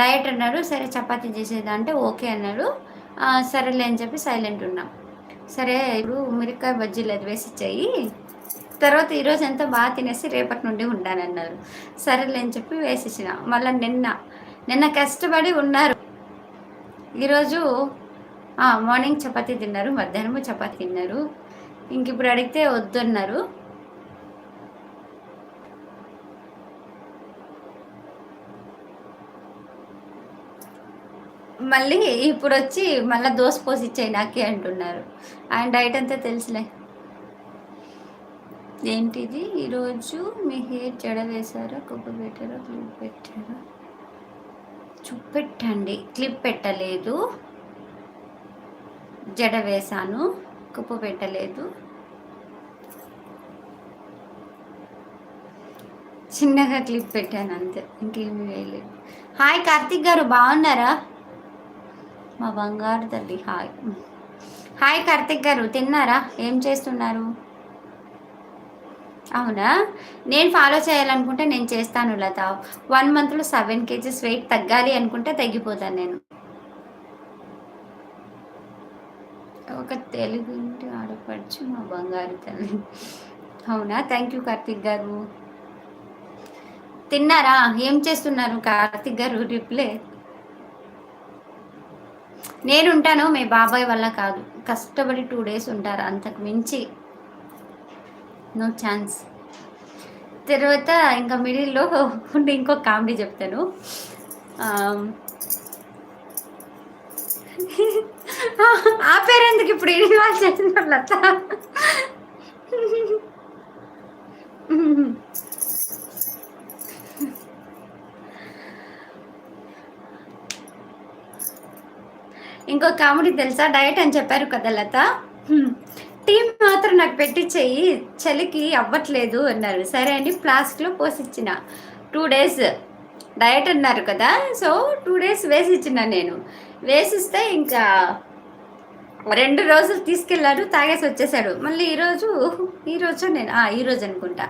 Diet అన్నాడు సరే చపాతీ చేసేదా అంటే ఓకే అన్నాడు. సరేలే అని చెప్పి సైలెంట్ ఉన్నాం. సరే ఇప్పుడు మిరకాయ బజ్జీలు అది వేసి ఇచ్చాయి. తర్వాత ఈరోజు ఎంత బాగా తినేసి రేపటి నుండి ఉంటానన్నారు సరేలే అని చెప్పి వేసిచ్చిన మళ్ళీ నిన్న నిన్న కష్టపడి ఉన్నారు. ఈరోజు మార్నింగ్ చపాతీ తిన్నారు మధ్యాహ్నము చపాతీ తిన్నారు. ఇంక ఇప్పుడు అడిగితే వద్దన్నారు. మళ్ళీ ఇప్పుడు వచ్చి మళ్ళీ దోశ పోసి ఇచ్చాయి నాకే అంటున్నారు. ఆయన డైట్ అంతా తెలుసులే. ఏంటిది? ఈరోజు మీ హెయిర్ జడ వేశారా? కొబ్బరి పెట్టారా? క్లిప్ పెట్టారా? చూపెట్టండి క్లిప్ పెట్టలేదు. జడ వేశాను. కుప్ప పెట్టలేదు. చిన్నగా క్లిప్ పెట్టాను అంతే. ఇంకేమి వేయలేదు. హాయ్ కార్తిక్ గారు బాగున్నారా? మా బంగారు తల్లి. హాయ్. హాయ్ కార్తిక్ గారు తిన్నారా? ఏం చేస్తున్నారు? అవునా? నేను ఫాలో చేయాలనుకుంటే నేను చేస్తాను లత. వన్ మంత్లో సెవెన్ కేజీస్ వెయిట్ తగ్గాలి అనుకుంటే తగ్గిపోతాను నేను. ఒక తెలుగు ఇంటి ఆడపడుచు మా బంగారు తల్లి. అవునా? థ్యాంక్ యూ కార్తిక్ గారు. తిన్నారా? ఏం చేస్తున్నారు కార్తిక్ గారు? రిప్లే నేను ఉంటాను మీ బాబాయ్ వల్ల కాదు. కష్టపడి టూ డేస్ ఉంటారు. అంతకు మించి నో ఛాన్స్ తర్వాత ఇంకా మిడిల్లో ఉండి ఇంకో కామెడీ చెప్తాను. ఆ పేరెందుకు ఇప్పుడు ఇన్వాల్వ్ చేసిన ఇంకో కామెడీ తెలుసా? డయట్ అని చెప్పారు కదా లత. టీం మాత్రం నాకు పెట్టించేయి చలికి అవ్వట్లేదు అన్నారు. సరే అండి ఫ్లాస్క్లో పోసిచ్చిన. టూ డేస్ డయట్ అన్నారు కదా. సో టూ డేస్ వేసి ఇచ్చిన నేను. వేసిస్తే ఇంకా రెండు రోజులు తీసుకెళ్ళాడు తాగేసి వచ్చేసాడు మళ్ళీ ఈరోజు ఈరోజు నేను ఈరోజు అనుకుంటా.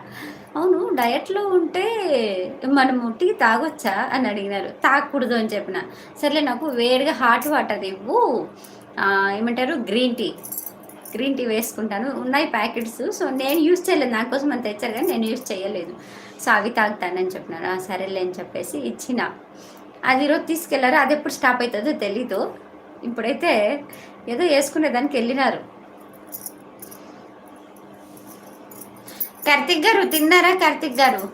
అవును డయట్లో ఉంటే మనము టీ తాగొచ్చా అని అడిగినారు. తాగకూడదు అని చెప్పిన. సర్లే నాకు వేడిగా హాట్ వాటర్ ఇవ్వు. ఏమంటారు? గ్రీన్ టీ గ్రీన్ టీ వేసుకుంటాను. ఉన్నాయి ప్యాకెట్స్ సో నేను యూస్ చేయలేదు. నా కోసం అంత తెచ్చారు కానీ నేను యూస్ చేయలేదు. సో అవి తాగుతానని చెప్పినారు. సరేలే అని చెప్పేసి ఇచ్చిన. అది ఈరోజు తీసుకెళ్ళారు. అది ఎప్పుడు స్టాప్ అవుతుందో తెలీదు. ఇప్పుడైతే ఏదో వేసుకునే దానికి వెళ్ళినారు. కార్తిక్ గారు తిన్నారా కార్తిక్ గారు?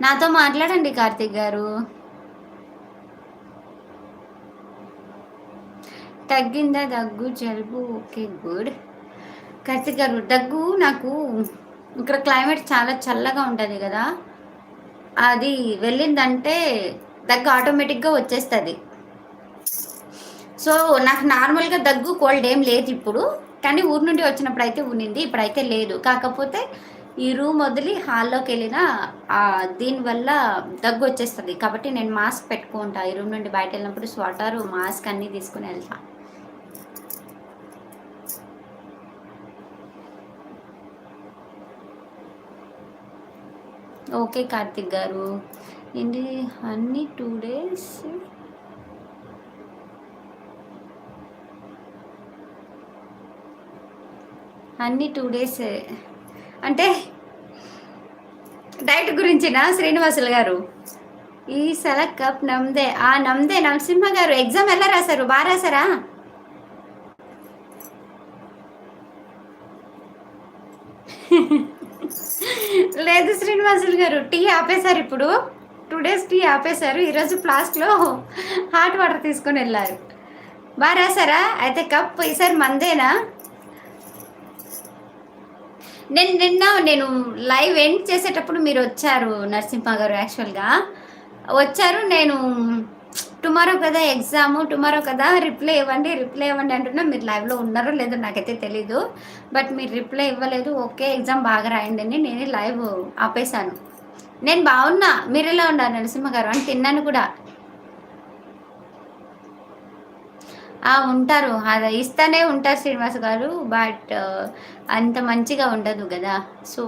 నాతో మాట్లాడండి కార్తిక్ గారు. తగ్గిందా దగ్గు జలుబు? Okay good. కార్తిక్ గారు దగ్గు నాకు ఇక్కడ క్లైమేట్ చాలా చల్లగా ఉంటుంది కదా. అది వెళ్ళిందంటే దగ్గు ఆటోమేటిక్గా వచ్చేస్తుంది. సో నాకు నార్మల్గా దగ్గు కోల్డ్ ఏం లేదు ఇప్పుడు. కానీ ఊరు నుండి వచ్చినప్పుడు అయితే ఉన్నింది ఇప్పుడైతే లేదు. కాకపోతే ఈ రూమ్ వదిలి హాల్లోకి వెళ్ళిన దీనివల్ల దగ్గు వచ్చేస్తుంది. కాబట్టి నేను మాస్క్ పెట్టుకుంటా. ఈ రూమ్ నుండి బయట వెళ్ళినప్పుడు స్వెటర్ మాస్క్ అన్నీ తీసుకుని వెళ్తా. ఓకే కార్తిక్ గారు. ఏంటి? అన్ని టూ డేస్ అన్ని టూ డేస్ అంటే డైట్ గురించినా శ్రీనివాసులు గారు? ఈ సల కప్ నమ్దే ఆ నమ్దే నరసింహ గారు ఎగ్జామ్ ఎలా రాశారు? బాగా రాశారా? లేదు శ్రీనివాసులు గారు టీ ఆపేశారు ఇప్పుడు. టూ డేస్ టీ ఆపేశారు. ఈరోజు ఫ్లాస్క్లో హాట్ వాటర్ తీసుకొని వెళ్ళారు. బాగా రాశారా? అయితే కప్ ఈసారి మందేనా? నేను నిన్న నేను లైవ్ ఎండ్ చేసేటప్పుడు మీరు వచ్చారు నరసింహ గారు యాక్చువల్గా. వచ్చారు నేను టుమారో కదా ఎగ్జామ్ టుమారో కదా రిప్లై ఇవ్వండి రిప్లై ఇవ్వండి అంటున్నా మీరు లైవ్లో ఉన్నారో లేదో నాకైతే తెలీదు. బట్ మీరు రిప్లై ఇవ్వలేదు ఓకే ఎగ్జామ్ బాగా రాయండి అని నేను లైవ్ ఆపేశాను. నేను బాగున్నా మీరు ఎలా ఉన్నారు నరసింహ గారు అని తిన్నాను కూడా. ఉంటారు. అది ఇస్తానే ఉంటారు శ్రీనివాస్ గారు బట్ అంత మంచిగా ఉండదు కదా. సో